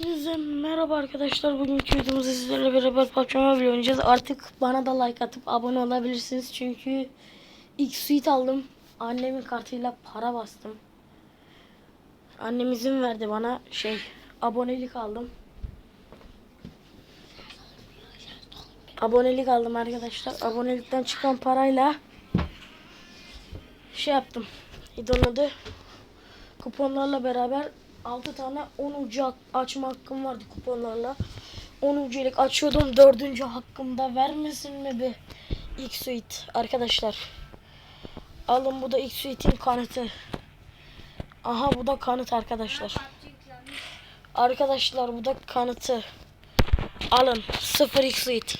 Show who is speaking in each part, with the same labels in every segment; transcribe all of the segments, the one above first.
Speaker 1: Hepinize merhaba arkadaşlar. Bugünkü videomuzda sizlerle beraber PUBG Mobile oynayacağız. Artık bana da like atıp abone olabilirsiniz. Çünkü ilk suite aldım. Annemin kartıyla para bastım. Annem izin verdi bana şey abonelik aldım. Abonelik aldım arkadaşlar. Abonelikten çıkan parayla şey yaptım. Neydi onun adı? Kuponlarla beraber 6 tane 10 ucu açma hakkım vardı kuponlarla. 10 uculik açıyordum. 4. hakkımda vermesin mi bir ilk suite arkadaşlar. Alın bu da ilk suite'in kanıtı. Aha bu da kanıt arkadaşlar. Arkadaşlar bu da kanıtı. Alın 0 ilk suite.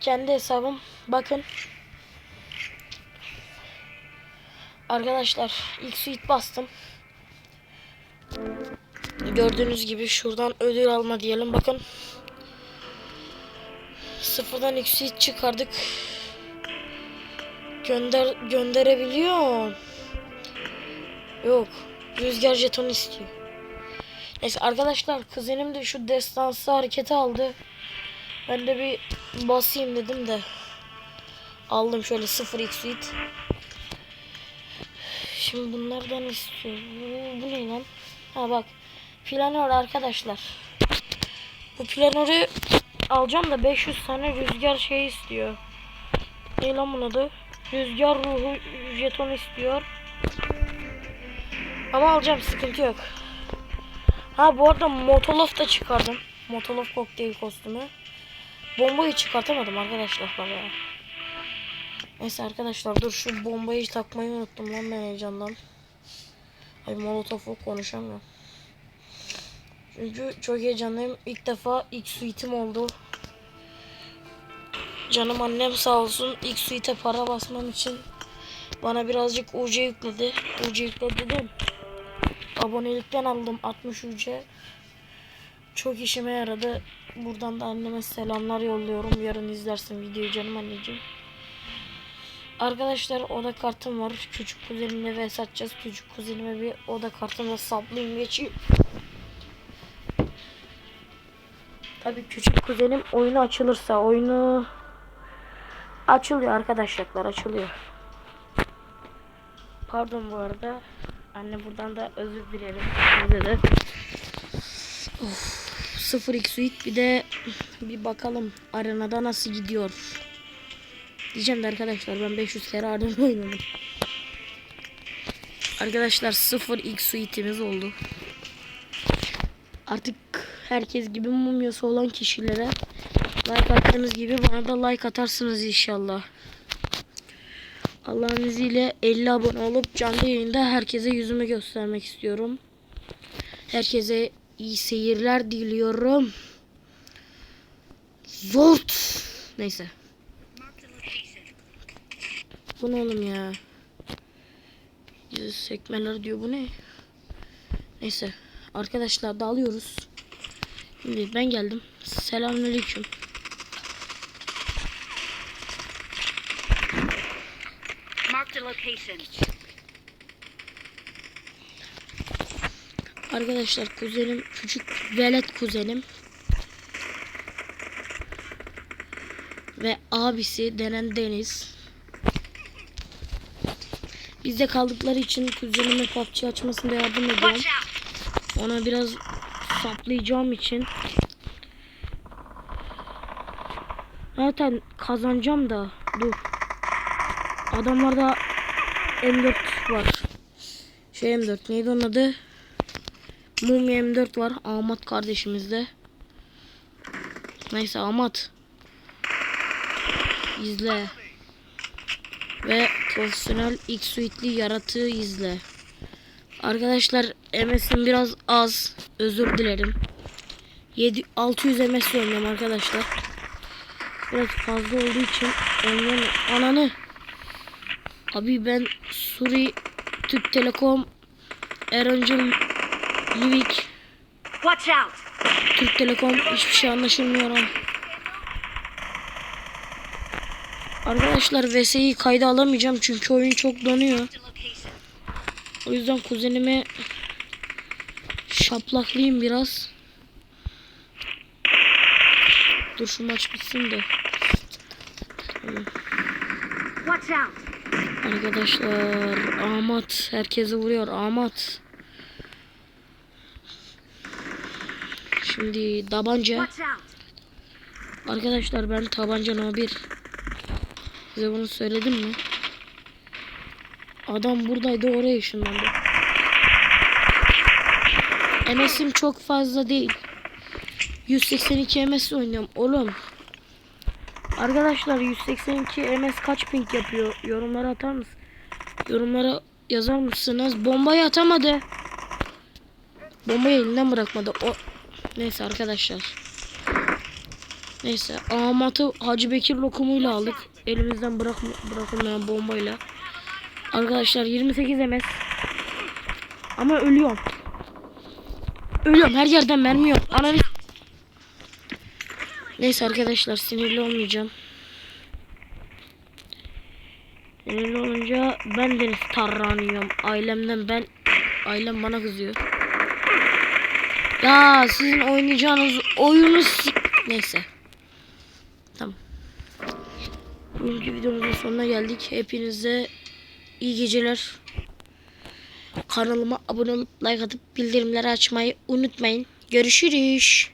Speaker 1: Kendi hesabım. Bakın. Arkadaşlar ilk suite bastım. Gördüğünüz gibi şuradan ödül alma diyelim. Bakın. Sıfırdan suite çıkardık. Gönder gönderebiliyor. Yok. Rüzgar jetonu istiyor. Neyse arkadaşlar kuzenim de şu destansı hareketi aldı. Ben de bir basayım dedim de. Aldım şöyle 0 x. Şimdi bunlardan istiyor. Bu ne lan? Ha bak. Planör arkadaşlar. Bu planörü alacağım da 500 tane rüzgar şey istiyor. Ne lan bunun adı? Rüzgar ruhu jeton istiyor. Ama alacağım sıkıntı yok. Ha bu arada Motolov da çıkardım. Motolov kokteyl kostümü. Bombayı çıkartamadım arkadaşlar bana. Neyse arkadaşlar dur şu bombayı takmayı unuttum lan ben heyecandan. Ay molotofu konuşamıyorum. Çünkü çok heyecanlıyım. İlk defa ilk suite'im oldu. Canım annem sağ olsun ilk suite'e para basmam için bana birazcık UC yükledi. UC yükledi dedim. Abonelikten aldım 60 UC. Çok işime yaradı. Buradan da anneme selamlar yolluyorum. Yarın izlersin videoyu canım anneciğim. Arkadaşlar oda kartım var. Küçük kuzenimle vs atacağız. Küçük kuzenime bir oda kartımla saplayayım geçeyim. Tabii küçük kuzenim oyunu açılırsa oyunu açılıyor arkadaşlar açılıyor. Pardon bu arada. Anne buradan da özür dilerim. Size de. Of, 0 x suite bir de bir bakalım arenada nasıl gidiyor. Diyeceğim de arkadaşlar ben 500 kere arena oynadım. Arkadaşlar 0 x suite'imiz oldu. Artık herkes gibi mumyası olan kişilere like attığınız gibi bana da like atarsınız inşallah. Allah'ın izniyle 50 abone olup canlı yayında herkese yüzümü göstermek istiyorum. Herkese iyi seyirler diliyorum. Zort. Neyse. Bu ne oğlum ya? Sekmeler diyor bu ne? Neyse. Arkadaşlar dağılıyoruz. Şimdi ben geldim. Selamünaleyküm.
Speaker 2: Location.
Speaker 1: Arkadaşlar kuzenim küçük velet kuzenim ve abisi denen Deniz bizde kaldıkları için kuzenime PUBG açmasında yardım ediyorum. Ona biraz saplayacağım için zaten kazanacağım da dur. Adamlarda M4 var. Şey M4 neydi onun adı? Mumya M4 var. Ahmet kardeşimizde. Neyse Ahmet. İzle. Ve profesyonel X suite'li yaratığı izle. Arkadaşlar MS'im biraz az. Özür dilerim. 7 600 MS oynuyorum arkadaşlar. Biraz fazla olduğu için oynayamıyorum. Ananı. Abi ben Suri Türk Telekom Erancıl Livik
Speaker 2: Watch out!
Speaker 1: Türk Telekom hiçbir şey anlaşılmıyor ha. Arkadaşlar VS'yi kayda alamayacağım çünkü oyun çok donuyor. O yüzden kuzenimi şaplaklayayım biraz. Dur şu maç bitsin de.
Speaker 2: Watch out!
Speaker 1: Arkadaşlar Ahmet herkesi vuruyor Ahmet. Şimdi tabanca. Arkadaşlar ben tabanca no 1. Size bunu söyledim mi? Adam buradaydı oraya ışınlandı. MS'im çok fazla değil. 182 MS oynuyorum oğlum. Arkadaşlar 182 MS kaç ping yapıyor? Yorumlara atar mısın? Yorumlara yazar mısınız? Bombayı atamadı. Bombayı elinden bırakmadı. O Neyse arkadaşlar. Neyse Ahmet'i Hacı Bekir lokumuyla aldık. Elimizden bırak bırakılmayan bombayla. Arkadaşlar 28 MS. Ama ölüyorum. Ölüyorum her yerden mermi yok. Ananı Neyse arkadaşlar sinirli olmayacağım. Sinirli olunca ben deniz tarrağını yiyorum. Ailemden ben ailem bana kızıyor. Ya sizin oynayacağınız oyunu neyse. Tamam. Bugünkü videomuzun sonuna geldik. Hepinize iyi geceler. Kanalıma abone olup like atıp bildirimleri açmayı unutmayın. Görüşürüz.